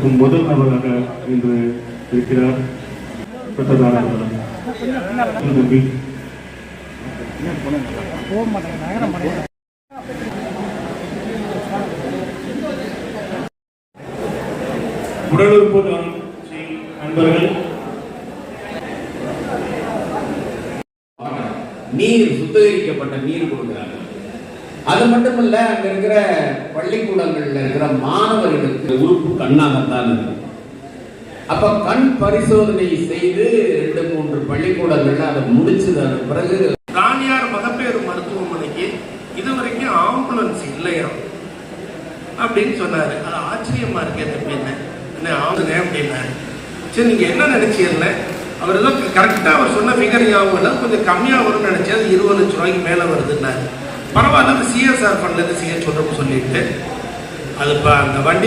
கொடுக்கும் முதல் நபராக இன்று இருக்கிறார். பட்டதாரி அவர்கள். உடலுறுப்பு தானம் நண்பர்கள் நீர் சுத்திகரிக்கப்பட்ட நீர் கொடுக்கிறார்கள். அது மட்டுமல்ல அங்க இருக்கிற பள்ளிக்கூடங்கள்ல இருக்கிற மாணவர்களுக்கு உறுப்பு கண்ணாகத்தான் இருக்கு. அப்ப கண் பரிசோதனை செய்து ரெண்டு மூன்று பள்ளிக்கூடங்கள்ல அதை முடிச்சதன் பிறகு ராணியார் மகப்பேறு மருத்துவமனைக்கு இதுவரைக்கும் ஆம்புலன்ஸ் இல்லையா? அப்படின்னு சொன்னாரு. அது ஆச்சரியமா இருக்கு அப்படின்னு என்ன ஆகுதுங்க அப்படின்னாரு. சரி நீங்க என்ன நினைச்சீங்கல்ல? அவர் ஏதோ கரெக்டா அவர் சொன்ன ஃபிகர் ஞாபகம் கொஞ்சம் கம்மியா வரும்னு நினைச்சேன். அது இருபது லட்சம் ரூபாய்க்கு மேல வருதுன்னாரு. பரவாயில்ல அந்த சிஎஸ்ஆர் ஃபண்ட்லேருந்து இருந்து செய்ய சொல்லிட்டு அது இப்போ அந்த வண்டி